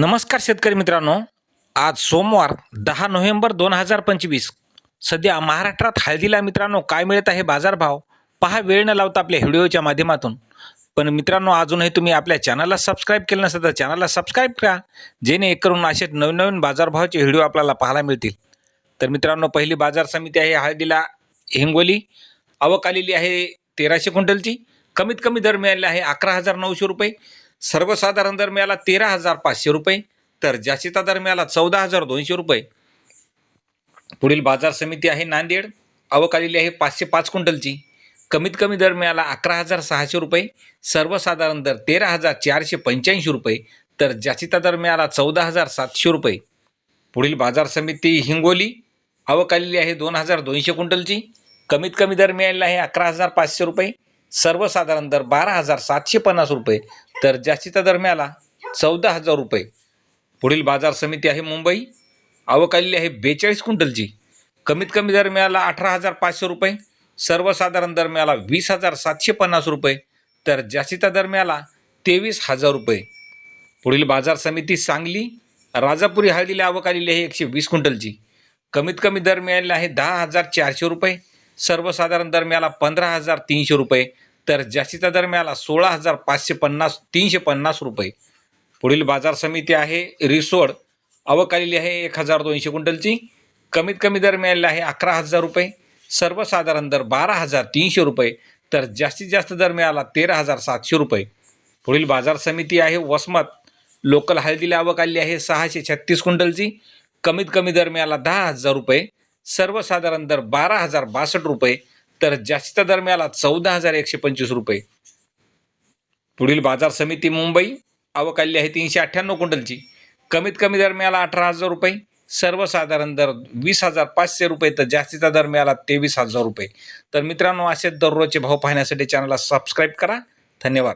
नमस्कार शेतकरी मित्रांनो. आज सोमवार दहा नोव्हेंबर दोन हजार पंचवीस. सध्या महाराष्ट्रात हळदीला मित्रांनो काय मिळत आहे बाजारभाव? पहा वेळ न लावता आपल्या व्हिडिओच्या माध्यमातून. पण मित्रांनो अजूनही तुम्ही आपल्या चॅनलला सबस्क्राईब केलं नसेल तर चॅनलला सबस्क्राईब करा. जेणेकरून असे नवीन नवीन बाजारभावाचे व्हिडिओ आपल्याला पाहायला मिळतील. तर मित्रांनो पहिली बाजार समिती आहे हळदीला हिंगोली. आवक आलेली आहे तेराशे क्विंटलची. कमीत कमी दर मिळाले आहे अकरा हजार नऊशे रुपये. सर्वसाधारण दर मिळाला तेरा हजार पाचशे रुपये तर जास्तीचा दर मिळाला चौदा हजार दोनशे रुपये. पुढील बाजार समिती आहे नांदेड आवक आलेली आहे पाचशे पाच क्विंटलची. कमीत कमी दर मिळाला अकरा हजार सहाशे रुपये सर्वसाधारण दर तेरा हजार चारशे पंच्याऐंशी रुपये तर जास्तीचा दर मिळाला चौदा हजार सातशे रुपये. पुढील बाजार समिती हिंगोली आवक आलेली आहे दोन हजार दोनशे क्विंटलची. कमीत कमी दर मिळालेला आहे अकरा हजार पाचशे रुपये सर्वसाधारण दर बारा हजार सातशे पन्नास रुपये तर जास्तीचा दर मिळाला चौदा हजार रुपये. पुढील बाजार समिती आहे मुंबई. आवक आहे बेचाळीस क्विंटलची. कमीत कमी दर मिळाला अठरा हजार पाचशे रुपये. सर्वसाधारण दर मिळाला वीस हजार सातशे पन्नास रुपये तर जास्तीचा दर मिळाला तेवीस हजार रुपये. पुढील बाजार समिती सांगली. राजापुरी हळदीला आवक आलेली आहे एकशे वीस क्विंटलची. कमीत कमी दर मिळालेला आहे दहा हजार चारशे रुपये. सर्वसाधारण दर मिळाला पंधरा हजार तीनशे रुपये तर जास्तीचा दर मिळाला सोळा हजार पाचशे पन्नास तीनशे पन्नास रुपये. पुढील बाजार समिती आहे रिसोड. अवकालेली आहे एक हजार दोनशे क्विंटलची. कमीत कमी दर मिळालेला आहे अकरा हजार रुपये. सर्वसाधारण दर बारा हजार तीनशे रुपये तर जास्तीत जास्त दर मिळाला तेरा हजार सातशे रुपये. पुढील बाजार समिती आहे वसमत. लोकल हळदीला आवक आहे सहाशे छत्तीस क्विंटलची. कमीत कमी दर मिळाला दहा हजार रुपये. सर्वसाधारण दर बारा हजार बासष्ट रुपये तर जास्तीचा दर मिळाला चौदा हजार एकशे पंचवीस रुपये. पुढील बाजार समिती मुंबई आवक आहे तीनशे अठ्ठ्याण्णव क्विंटलची. कमीत कमी दर मिळाला अठरा हजार रुपये सर्वसाधारण दर वीस हजार पाचशे रुपये तर जास्तीचा दर मिळाला तेवीस हजार रुपये. तर मित्रांनो असेच दररोजचे भाव पाहण्यासाठी चॅनलला सबस्क्राईब करा. धन्यवाद.